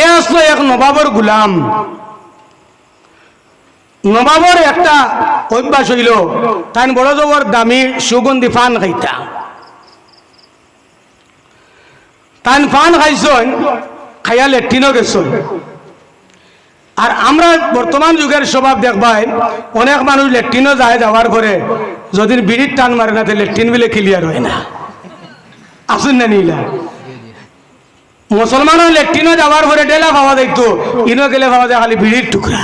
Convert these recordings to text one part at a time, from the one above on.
এ আসলো এক নবাবর গুলাম। নবাবর একটা অভ্যাস হইল তাই বড় জবর দামি সুগন্ধি ফান খাইতা। তাই ফান খাইছন খাইয়া লেট্রিনও গেছন আর আমরা বর্তমান যুগের স্বভাব দেখবাই, অনেক মানুষ লেট্রিনও যায় যাওয়ার পরে যদি বিড়ির টান মারে না লেট্রিন বিলে ক্লিয়ার হয় না। আসুন না নিলা। মুসলমানও লেট্রিনও যাওয়ার পরে ডেলা পাওয়া যাইতো ইনো গেলে পাওয়া যায় খালি বিড়ির টুকরা।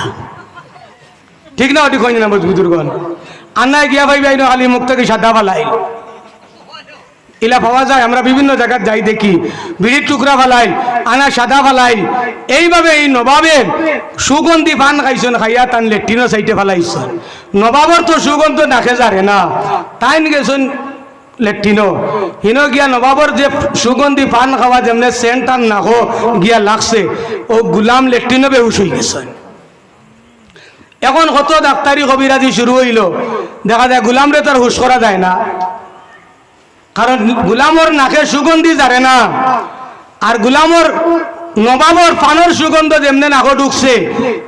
ঠিক না ওটি কই না বুজুর্গন আন্নায় গিয়া ভাই ভাই খালি মুখ থেকে সাদা ফালাই ইলা পাওয়া যায়, আমরা বিভিন্ন জায়গায় যাই দেখি বিড়ির টুকরা ফালাই আনা সাদা ফালাই এইভাবে এই নবাবের সুগন্ধি পান খাইছেন, খাইয়া টান লেট্রিনও সাইটে ফালাইছেন। নবাবর তো সুগন্ধ নাখে যারে না। তাই গেছেন লেট্রিনো হিনো। গিয়া নবাবর যে সুগন্ধি পান খাওয়া যেমনে সেন্ট আর নাখো, গিয়া লাগছে। ও গুলাম লেট্রিনো বেহুশ হয়ে গেছেন এখন কত ডাক্তারি কবিরাজি শুরু হইল। দেখা যায় গুলামরে তার হুশ করা যায় না। কারণ গুলামর নাকে সুগন্ধি জারে না। আর গুলামর নবাবর পানের সুগন্ধ যেমনে নাকো ঢুকছে,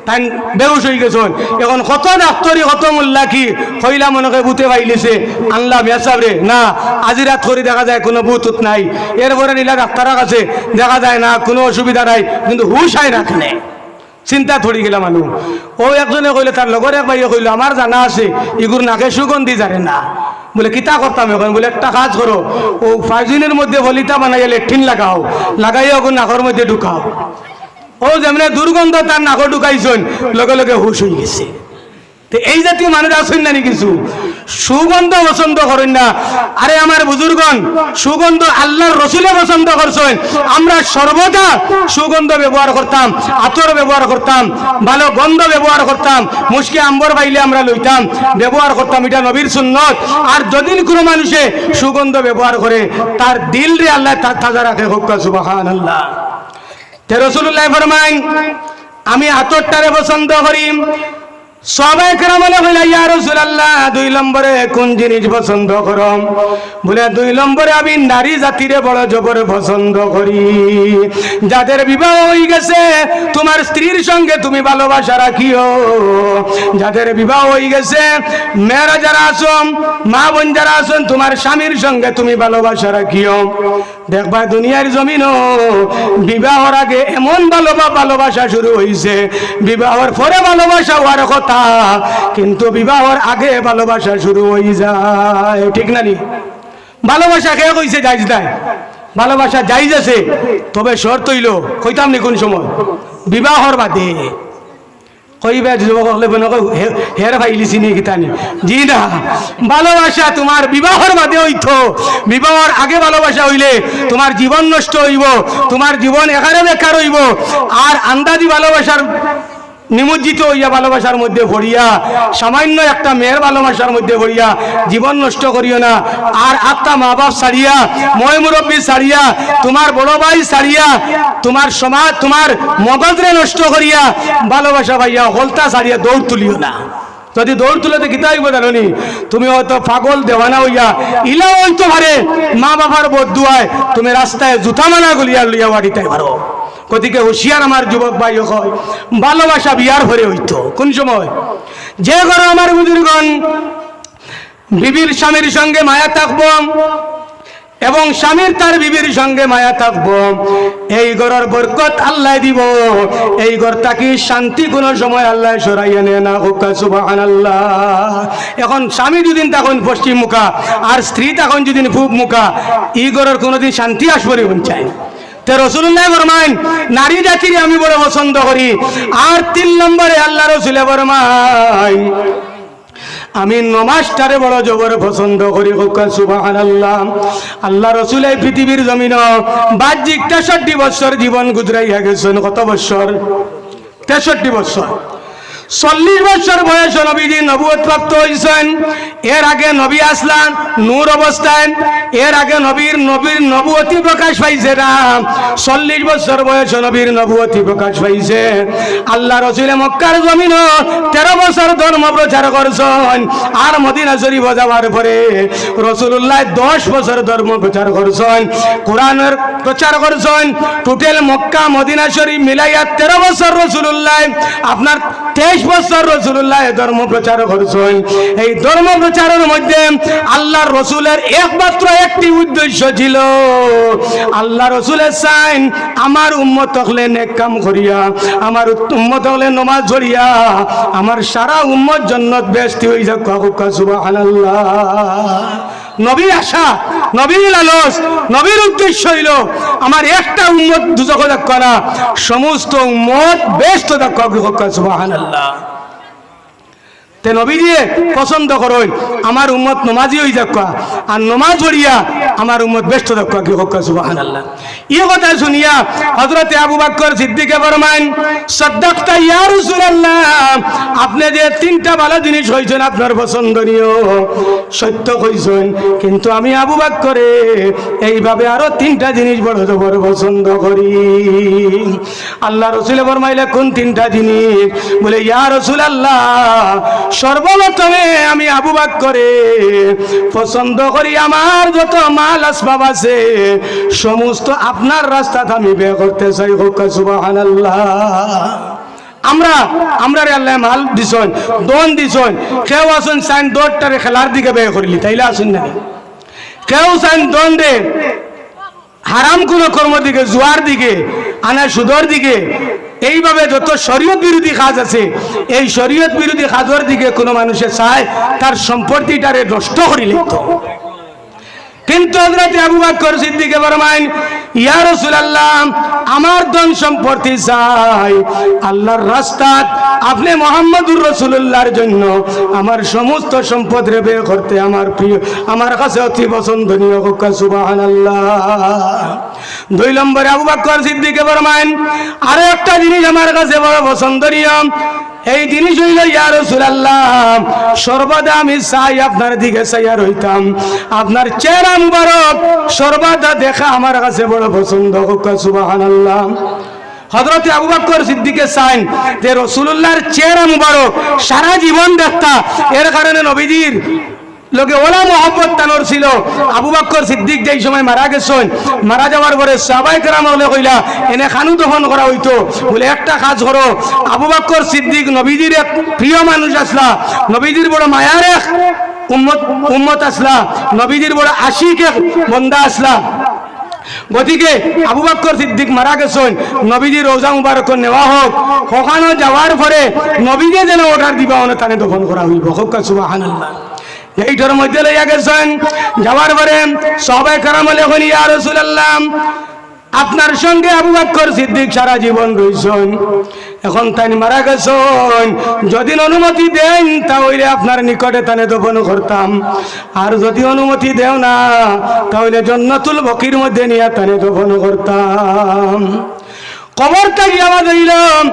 তাই বেউস হয়ে গেছে এখন কত ডাক্তরি, কত মোল্লা কি, কইলা মনে বুতে পাইলিছে আনলা মেসাবরে না, আজি রাত করে দেখা যায় কোনো বুতুত নাই। এরপরে নিলা ডাক্তারের কাছে দেখা যায় না, কোনো অসুবিধা নাই, কিন্তু হুশ হয় রাখনে চিন্তা ধরি গেলা মানুষ ও একজনে কইলে তার লগর এক ভাইয়ে কইলো আমার জানা আছে ইগুর নাকে সুগন্ধি জানে না। বলে, কিতা করতাম এখন বলে, একটা কাজ করো ও ফাইজিনের মধ্যে বলিতা বানাইয়া লেট্রিন লাগাও লাগাইয়া ওগুন নাকর মধ্যে ঢুকাও। ও যেমন দুর্গন্ধ তার নাকর ঢুকাইছেন, লগে লগে হুশ হয়ে গেছে। তো, এই জাতীয় মানুষ আছেন না নি কিছু। সুগন্ধ পছন্দ করেন না। আরে আমার বুজুর্গন সুগন্ধ আল্লাহর রসুলে পছন্দ করছেন। আমরা সর্বদা সুগন্ধ ব্যবহার করতাম, আতর ব্যবহার করতাম, ভালো গন্ধ ব্যবহার করতাম মুশকি আম্বর পাইলে আমরা লইতাম, ব্যবহার করতাম, এটা নবীর সুন্নত। আর যদি কোনো মানুষে সুগন্ধ ব্যবহার করে, তার দিল রে আল্লাহ তার তাজা রাখে হোক সুবাহান আল্লাহ রসুল্লাহ ফরমাইন আমি আতরটারে পছন্দ করি দুই নম্বরে কোন জিনিস পছন্দ করম বলে, দুই নম্বরে আমি নারী জাতিরে বড় জবর পছন্দ করি। যাদের বিবাহ হয়ে গেছে, তোমার স্ত্রীর সঙ্গে তুমি ভালোবাসা রাখিও। যাদের বিবাহ হয়ে গেছে, মেয়েরা যারা আসন মা বোন যারা আসন তোমার স্বামীর সঙ্গে তুমি ভালোবাসা রাখিও। দেখবা দুনিয়ার জমিনও বিবাহর আগে এমন ভালোবা ভালোবাসা শুরু হয়েছে বিবাহর পরে ভালোবাসা হওয়ার কথা, কিন্তু বিবাহর আগে ভালোবাসা শুরু হয়ে যায়। ঠিক না নি? ভালোবাসা কে কইছে যাইজ নাই? ভালোবাসা যাইজ আছে, তবে শর্ত হইল, কইতাম নি কোন সময়? বিবাহর বাদে। কইবে যুবক হলে বলে হের ফাইলিছি নি কিতানি জি না? ভালোবাসা তোমার বিবাহর বাদে হইতো। বিবাহর আগে ভালোবাসা হইলে তোমার জীবন নষ্ট হইব, তোমার জীবন এখানে বেকার হইব। আর আন্দাজি ভালোবাসার নিমজ্জিত হইয়া ভালোবাসার মধ্যে ভরিয়া, সামান্য একটা মেয়ের ভালোবাসার মধ্যে ভরিয়া জীবন নষ্ট করিও না। আর আত্মা মা বাপ ছাড়িয়া, মই মুরব্বী ছাড়িয়া, তোমার বড় ভাই ছাড়িয়া, তোমার সমাজ, তোমার মগজরে নষ্ট করিয়া ভালোবাসা ভাইয়া হলতা ছাড়িয়া দৌড় তুলিও না। যদি দৌড় তুলে গীতা হইব জানি তুমি হয়তো পাগল দেওয়ানা হইয়া, ইলাও হইতে পারে, মা বাবার বদুয়ায় তুমি রাস্তায় জুতা মানা গলিয়া লইয়া বাড়িতে পারো। গতিকে হুঁশিয়ার আমার যুবক ভাই হয়, ভালোবাসা বিয়ার ভরে হইতো। কোন সময়? যে ঘরে আমার বুজুর্গণ বিবির স্বামীর সঙ্গে মায়া থাকব এবং স্বামীর তার বিবির সঙ্গে মায়া থাকব, এই ঘরের বরকত আল্লাহ দিব। এই ঘরটা কি শান্তি? কোনো সময় আল্লাহ সরাইয়া নেয় না। হুকা সুবাহান আল্লাহ এখন স্বামী দুদিন তখন পশ্চিম মুখা, আর স্ত্রী তখন যেদিন পূব মুখা, এই ঘরের কোনোদিন শান্তি আসবে চাই তো রসুল্লাহ ফরমাইন নারী জাতির আমি বড় পছন্দ করি। আর তিন নম্বরে আল্লাহ রসুলে ফরমাইন আমি নমাজটারে বড় জবর পছন্দ করি সুবাহান আল্লাহ আল্লাহ রসুল এই পৃথিবীর জমিন বাহ্যিক তেষট্টি বছর জীবন গুজরাইয়া গেছেন, কত বছর? তেষট্টি বছর। চল্লিশ বছর বয়স নবীজি নবুয়ত প্রাপ্ত হয়েছেন। এর আগে নবী আসলাম, নূর অবস্থায় এর আগে নবীর নবীর নবুয়তি প্রকাশ পাইছে না। চল্লিশ বছর বয়স নবীর নবুয়তি প্রকাশ পাইছে। আল্লাহ রসুলে মক্কার জমিন তেরো বছর ধর্ম প্রচার করছেন। আর মদিনা শরীফ যাওয়ার পরে রসুল্লাহ দশ বছর ধর্ম প্রচার করছেন, কোরআনের প্রচার করছেন। টোটাল মক্কা, মদিনা শরীফ মিলাইয়া তেরো বছর রসুল্লাহ আপনার তেইশ বছর রসুল্লাহ ধর্ম প্রচার করছেন। এই ধর্ম প্রচারের মধ্যে আল্লাহ রসুলের একমাত্র একটি উদ্দেশ্য ছিল, আল্লাহ রসুলের সাইন, আমার উম্মত হলে নেক কাম করিয়া, আমার উম্মত হলে নমাজ ধরিয়া আমার সারা উম্মত জন্নত ব্যস্তি হয়ে যাক। সুবহানাল্লাহ। নবীর আশা, নবীর লালস নবীর উদ্দেশ্য হইল আমার একটা উম্মত দুজক করা। সমস্ত উম্মত ব্যস্ত সুবহানাল্লাহ। তে নবী দিয়ে পছন্দ করো আমার উম্মত নমাজি হয়ে যাক। আর নমাজ পড়িয়া আমার উম্মত ব্যস্ত দেখা কি সুবাহান আল্লাহ ইয়ে কথা শুনিয়া হজরতে আবু বাক্কর সিদ্দিকে ফরমান সদ্দাক্তা ইয়া রাসূলুল্লাহ, আপনি যে তিনটা ভালো জিনিস হইছেন আপনার পছন্দনীয়, সত্য কইছেন। কিন্তু আমি আবু বাক্করে এইভাবে আরও তিনটা জিনিস বড় বড় পছন্দ করি। আল্লাহ রসুলে ফরমাইলে, কোন তিনটা জিনিস? বলে, ইয়া রসুল আল্লাহ সর্বপ্রথমে আমি আবু বাক করে পছন্দ করি আমার যত মাল আসবাব আছে। সমস্ত আপনার রাস্তাতে আমি বে করতে চাই, হোক আমরা আমরা রে আল্লাহ মাল দিছন দন দিছন কেউ আসুন সাইন খেলার দিকে করলি, তাইলে আসুন না কেউ সাইন দন দে, হারাম কোন কর্ম দিকে, জুয়ার দিকে আনা সুদর দিকে। এইভাবে যত শরীয়ত বিরোধী কাজ আছে, এই শরীয়ত বিরোধী কাজের দিকে কোনো মানুষে চায়, তার সম্পত্তিটারে নষ্ট করিলে কিন্তু হজরত আবু বকর সিদ্দিকে ফরমাইন ইয়া রাসূলুল্লাহ, আমার ধন সম্পত্তি চাই। আল্লাহর রাস্তাত আপনি মোহাম্মদুর রাসূলুল্লাহর জন্য আমার সমস্ত সম্পদ রে বের করতে আমার প্রিয়, আমার কাছে অতি পছন্দনীয় হোক, সুবহানাল্লাহ। দুই নম্বরে আবু বকর সিদ্দিকে ফরমাইন আরও একটা জিনিস আমার কাছে বড় পছন্দনীয় এই জিনিস হইল ইয়ার সুরাল্লাহ সর্বদা আমি চাই আপনার দিকে চাইয়া রইতাম। আপনার চেহারা মুবারক, সর্বদা দেখা আমার কাছে বড় পছন্দ সুবাহান আল্লাহ হজরত আবু সিদ্দিকে চাইন যে রসুল্লাহর চেহারা মুবারক, সারা জীবন দেখতা। এর কারণে নবীজির লোকে ওলা মোহাম্মদ তানোর ছিল। আবু বকর সিদ্দিক যেই সময় মারা গেছেন, মারা যাওয়ার পরে সাবাই কেরাম হলে কইলা, এনে খানু দফন করা হইতো। বলে, একটা কাজ করো। আবু বকর সিদ্দিক নবীজির এক প্রিয় মানুষ আসলা। নবীজির বড় মায়ার এক উম্মত উম্মত আসলা। নবীজির বড় আশিক এক বন্দা আসলা। গতিকে আবু বকর সিদ্দিক মারা গেছেন। নবীজি রোজা মুবারক নেওয়া হোক। ওখানে যাওয়ার পরে নবীকে যেন অর্ডার দিবা অনেক তানে দফন করা হইব। হোক সুবহানাল্লাহ। এইটার মধ্যে লইয়া গেছেন। যাওয়ার পরে সবাই কারাম লেখন ইয়া রাসূলুল্লাহ। আপনার সঙ্গে আবু বকর সিদ্দিক সারা জীবন রইছেন। এখন তাই মারা গেছেন। যদি অনুমতি দেন, তাহলে আপনার নিকটে তানে দফন করতাম। আর যদি অনুমতি দেও না, তাহলে জন্নতুল বকির মধ্যে নিয়ে তানে দফন করতাম। কবরটা গিয়ে আমাদের দিলাম।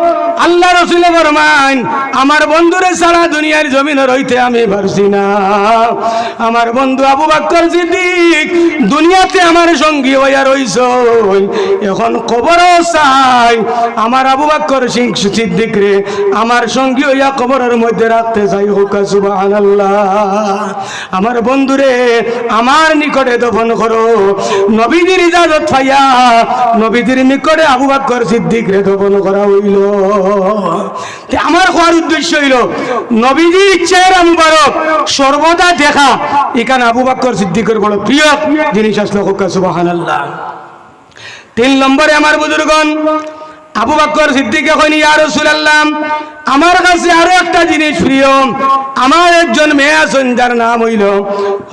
আল্লাহ রসুলে ফরমান আমার বন্ধুরে সারা দুনিয়ার জমিনে রইতে আমি পারছি না। আমার বন্ধু আবু বাক্কর সিদ্দিক, দুনিয়াতে আমার সঙ্গী হইয়া রইছ। এখন কবরও চাই। আমার আবু বাক্কর সিং সিদ্দিক রে, আমার সঙ্গী হইয়া কবরের মধ্যে রাখতে চাই। হোক, সুবহানাল্লাহ। আমার বন্ধুরে, আমার নিকটে দফন করো। নবীদের ইজাজত পাইয়া নবীদের নিকটে আবু বাক্কর সিদ্দিক রে দফন করা হইল। আমার হওয়ার উদ্দেশ্য হইল, নবীজির চেহারা মুবারক সর্বদা দেখা। এখানে আবু বাক্কর সিদ্দিকের বড় প্রিয় জিনিস আসলো হোক সুবহানাল্লাহ। তিন নম্বরে আমার বুজুর্গন আবু বাক্কর সিদ্দিক এখন ইয়া রাসূলুল্লাহ, আমার কাছে আরও একটা জিনিস প্রিয়। আমার একজন মেয়ে আছেন, যার নাম হইল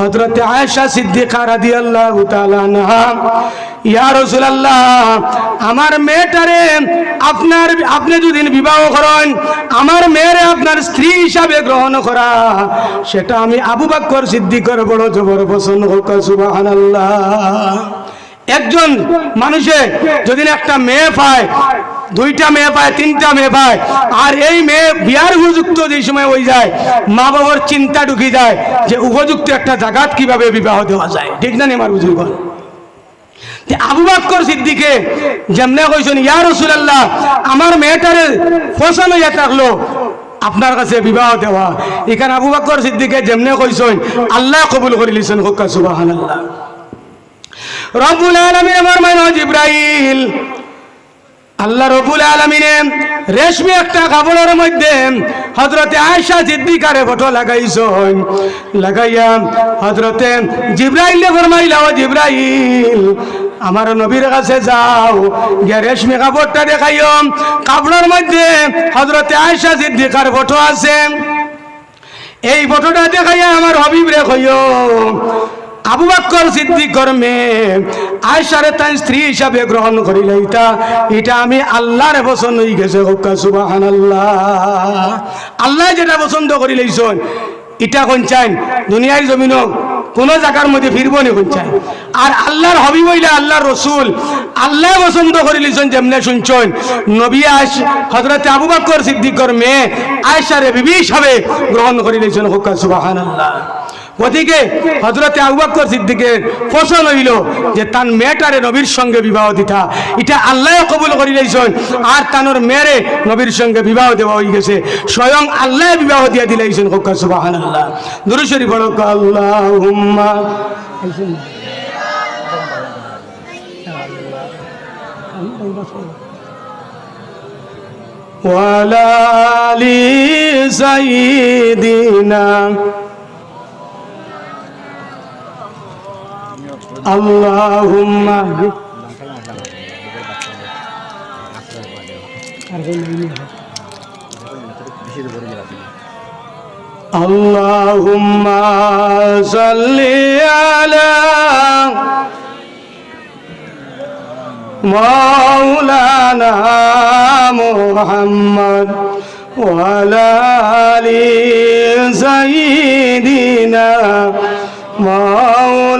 হযরতে আয়েশা সিদ্দিকা তাআলা আনহা। ইয়া রাসূলুল্লাহ, আমার মেয়েটারে আপনার, আপনি যদি বিবাহ করেন, আমার মেয়েরে আপনার স্ত্রী হিসাবে গ্রহণ করা। সেটা আমি আবু বাক্কর সিদ্দিকের বড় জবর পছন্দ হোক সুবহানাল্লাহ। একজন মানুষে যদি একটা মেয়ে পায় দুইটা মেয়ে পায়, তিনটা মেয়ে পায়। আর এই মেয়ে বিয়ার উপযুক্ত যে সময় হয়ে যায় মা বাবার চিন্তা ঢুকে যায় যে উপযুক্ত একটা জাগাত কীভাবে বিবাহ দেওয়া যায়। ঠিক না নেমার বুঝুক আবু বাক্কর সিদ্দিকে যেমনে কইছেন, ইয়া রাসূলুল্লাহ, আমার মেয়েটারে ফসল হইয়া থাকল, আপনার কাছে বিবাহ দেওয়া। এখানে আবু বাক্কর সিদ্দিকে যেমনে কইছেন, আল্লাহ কবুল করে লিছেন হোক্কা, সুবহানাল্লাহ। রব্বুল আলামিন আমার মাইন জিব্রাইল আল্লাহ রবুল আলমিনে রেশমি একটা কাপড়ের মধ্যে হজরতে আয়সা সিদ্দিকারে ফটো লাগাইছন। লাগাইয়া হজরতে জিব্রাইল ফরমাইলা, ও জিব্রাইল, আমার নবীর কাছে যাও, গিয়া রেশমি কাপড়টা দেখাইও। কাপড়ের মধ্যে হজরতে আয়সা সিদ্দিকার ফটো আছে। এই ফটোটা দেখাইয়া আমার হবিব রে কইও আবু বাক্কর সিদ্দিকর মেয়ে আয়সারে তাই স্ত্রী হিসাবে গ্রহণ করিলে এটা এটা আমি আল্লাহর পছন্দ হয়ে গেছে হক্কা সুবাহান আল্লাহ আল্লাহ যেটা পছন্দ করি লইছন এটা কোন চাইন দুনিয়ার জমিন কোন জায়গার মধ্যে ফিরব নি কোন চাই আর আল্লাহর হবি বইলে আল্লাহর রসুল, আল্লাহ পছন্দ করে লিছন যেমনে শুনছন। নবী আস হজরতে আবু বাক্কর সিদ্দিকর মেয়ে আয়সারে বিবি হিসাবে গ্রহণ করে লিছন হক্কা সুবাহান আল্লাহ গতিকে হজরতে আউবাক্কর সিদ্দিকের ফসল হইল যে তান মেয়েটারে নবীর সঙ্গে বিবাহ দিতা। এটা আল্লাহ কবুল করি লাইছেন আর তানোর মেয়েরে নবীর সঙ্গে বিবাহ দেওয়া হয়ে গেছে। স্বয়ং আল্লাহ বিবাহ দিয়ে দিলাইছেন। আল্লাহ দুরুশরী বড় আল্লাহ ওয়ালালি সাইদিনা اللهم اللهم صل على مولانا محمد وعلى آل سيدنا مولانا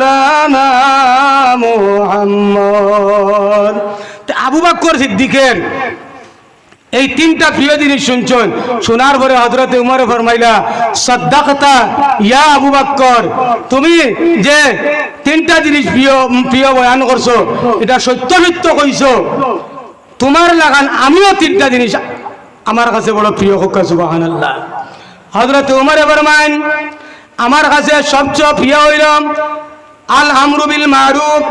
আবু বাক্কর সিদ্দিকের এই তিনটা প্রিয় জিনিস শুনছেন। শোনার পরে হজরতে উমর ফরমাইলা, সদ্দাকতা ইয়া আবু বাক্কর তুমি যে তিনটা জিনিস প্রিয় প্রিয় বয়ান করছ, এটা সত্য সত্য কইছো। তোমার লাগান আমিও তিনটা জিনিস আমার কাছে বড় প্রিয় হক্কা সুবাহান আল্লাহ হজরত উমর ফরমাইন, আমার কাছে সবচেয়ে প্রিয় হইল আল আমরুবিল মারুফ।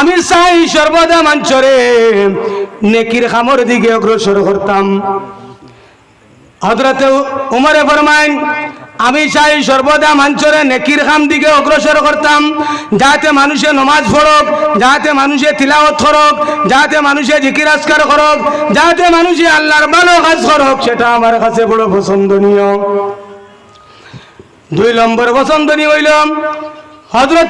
আমি চাই সর্বদা মঞ্চরে নেকির খামর দিকে অগ্রসর করতাম হজরতে উমরে ফরমাইন আমি চাই সর্বদা মঞ্চরে নেকির খাম দিকে অগ্রসর করতাম যাতে মানুষে নমাজ পড়ক, যাতে মানুষে তিলাওয়াত করক, যাতে মানুষে জিকির আসকার করক, যাতে মানুষে আল্লাহর ভালো কাজ করক, সেটা আমার কাছে বড় পছন্দনীয়। দুই নম্বর পছন্দনীয় হইল হজরত